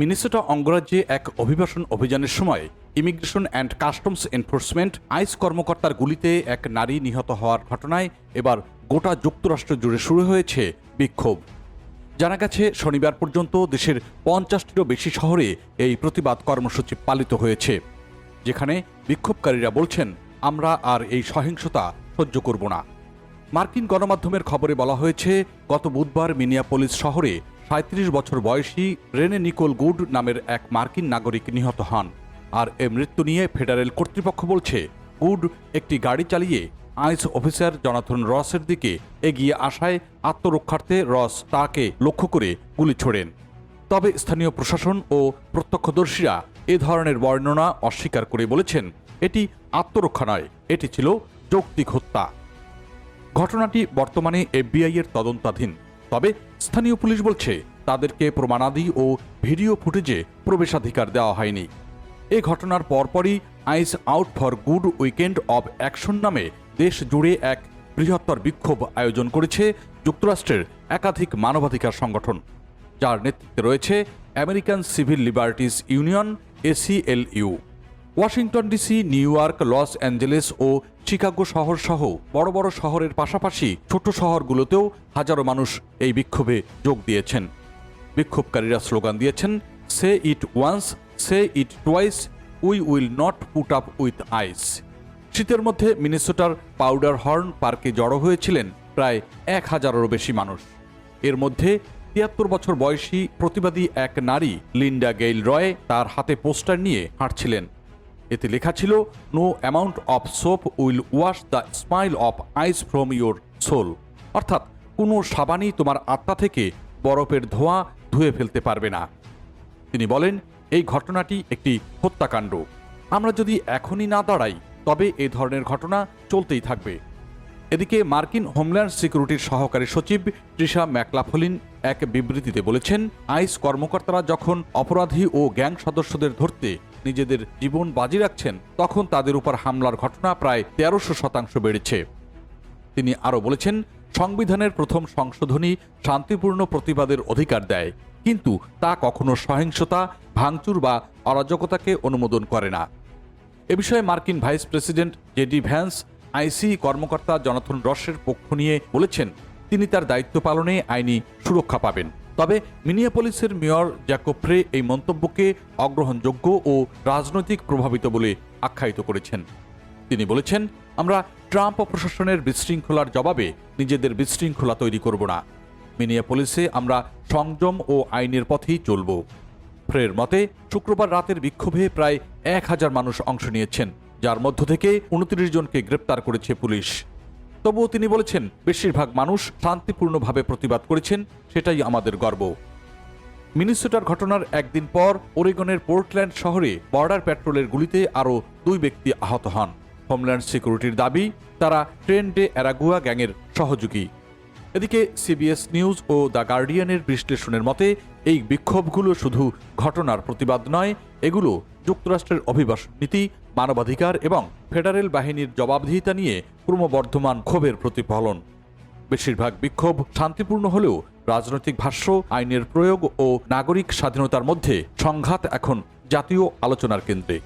Minnesota অঙ্গরাজ্যে এক অভিবাসন অভিযানের সময় immigration and customs enforcement ICE কর্মকর্তার গুলিতে এক নারী নিহত হওয়ার ঘটনায় এবার গোটা যুক্তরাষ্ট্র জুড়ে শুরু হয়েছে বিক্ষোভ। জানা গেছে, শনিবার পর্যন্ত দেশের পঞ্চাশটিরও বেশি শহরে এই প্রতিবাদ কর্মসূচি পালিত হয়েছে, যেখানে বিক্ষোভকারীরা বলছেন, আমরা আর এই সহিংসতা সহ্য করব না। মার্কিন গণমাধ্যমের খবরে বলা হয়েছে, গত বুধবার মিনিয়াপোলিস শহরে সাঁত্রিশ বছর বয়সী রেনে নিকোল গুড নামের এক মার্কিন নাগরিক নিহত হন। আর এ মৃত্যু নিয়ে ফেডারেল কর্তৃপক্ষ বলছে, গুড একটি গাড়ি চালিয়ে আইস অফিসার জনাথন রসের দিকে এগিয়ে আসায় আত্মরক্ষার্থে রস তাকে লক্ষ্য করে গুলি ছোড়েন। তবে স্থানীয় প্রশাসন ও প্রত্যক্ষদর্শীরা এ ধরনের বর্ণনা অস্বীকার করে বলেছেন, এটি আত্মরক্ষা নয়, এটি ছিল যৌক্তিক হত্যা। ঘটনাটি বর্তমানে এফবিআই এর তদন্তাধীন। তবে স্থানীয় পুলিশ বলছে তাদেরকে প্রমাণাদি ও ভিডিও ফুটেজে প্রবেশাধিকার দেওয়া হয়নি। এ ঘটনার পরপরই ICE out for good weekend of action নামে দেশ জুড়ে এক বৃহত্তর বিক্ষোভ আয়োজন করেছে যুক্তরাষ্ট্রের একাধিক মানবাধিকার সংগঠন, যার নেতৃত্বে রয়েছে American civil liberties union, ACLU. Washington DC, New York, Los Angeles ও চিকাগো শহর সহ বড় বড় শহরের পাশাপাশি ছোট শহরগুলোতেও হাজারো মানুষ এই বিক্ষোভে যোগ দিয়েছেন। বিক্ষোভকারীরা স্লোগান দিয়েছেন say it once say it twice we will not put up with ICE শীতের মধ্যে মিনেসোটার পাউডার হর্ন পার্কে জড়ো হয়েছিলেন প্রায় এক হাজারেরও বেশি মানুষ। এর মধ্যে তিয়াত্তর বছর বয়সী প্রতিবাদী এক নারী লিন্ডা গেইল রয় তার হাতে পোস্টার নিয়ে হাঁটছিলেন। এতে লেখা ছিল no amount of soap will wash the smile of ICE from your soul অর্থাৎ, কোনো সাবানই তোমার আত্মা থেকে বরফের ধোঁয়া ধুয়ে ফেলতে পারবে না। তিনি বলেন, এই ঘটনাটি একটি হত্যাকাণ্ড। আমরা যদি এখনই না দাঁড়াই, তবে এ ধরনের ঘটনা চলতেই থাকবে। এদিকে মার্কিন হোমল্যান্ড সিকিউরিটির সহকারী সচিব তৃষা ম্যাকলাফলিন এক বিবৃতিতে বলেছেন, আইস কর্মকর্তারা যখন অপরাধী ও গ্যাং সদস্যদের ধরতে নিজেদের জীবন বাজি রাখছেন, তখন তাদের উপর হামলার ঘটনা প্রায় তেরোশো শতাংশ বেড়েছে। তিনি আরও বলেছেন, সংবিধানের প্রথম সংশোধনী শান্তিপূর্ণ প্রতিবাদের অধিকার দেয়, কিন্তু তা কখনো সহিংসতা, ভাঙচুর বা অরাজকতাকে অনুমোদন করে না। এ বিষয়ে মার্কিন vice president JD Vance, ICE কর্মকর্তা জনাথন রসের পক্ষ নিয়ে বলেছেন, তিনি তার দায়িত্ব পালনে আইনি সুরক্ষা পাবেন। তবে মিনিয়াপলিসের মেয়র জ্যাকোপ্রে এই মন্তব্যকে অগ্রহণযোগ্য ও রাজনৈতিক প্রভাবিত বলে আখ্যায়িত করেছেন। তিনি বলেছেন, আমরা ট্রাম্প প্রশাসনের বিশৃঙ্খলার জবাবে নিজেদের বিশৃঙ্খলা তৈরি করব না। মিনিয়াপলিসে আমরা সংযম ও আইনের পথেই চলব। ফ্রের মতে, শুক্রবার রাতের বিক্ষোভে প্রায় এক হাজার মানুষ অংশ নিয়েছেন, যার মধ্য থেকে উনত্রিশ জনকে গ্রেপ্তার করেছে পুলিশ। তবুও তিনি বলেছেন, বেশিরভাগ মানুষ শান্তিপূর্ণভাবে প্রতিবাদ করেছেন, সেটাই আমাদের গর্ব। মিনিসোটার ঘটনার একদিন পর ওরেগনের পোর্টল্যান্ড শহরে বর্ডার প্যাট্রোলের গুলিতে আরও দুই ব্যক্তি আহত হন। হোমল্যান্ড সিকিউরিটির দাবি, তারা ট্রেন ডে অ্যারাগুয়া গ্যাংয়ের সহযোগী। এদিকে সিবিএস নিউজ ও দ্য গার্ডিয়ানের বিশ্লেষণের মতে, এই বিক্ষোভগুলো শুধু ঘটনার প্রতিবাদ নয়, এগুলো যুক্তরাষ্ট্রের অভিবাসন নীতি, মানবাধিকার এবং ফেডারেল বাহিনীর জবাবদিহিতা নিয়ে ক্রমবর্ধমান ক্ষোভের প্রতিফলন। বেশিরভাগ বিক্ষোভ শান্তিপূর্ণ হলেও রাজনৈতিক ভাষ্য, আইনের প্রয়োগ ও নাগরিক স্বাধীনতার মধ্যে সংঘাত এখন জাতীয় আলোচনার কেন্দ্রে।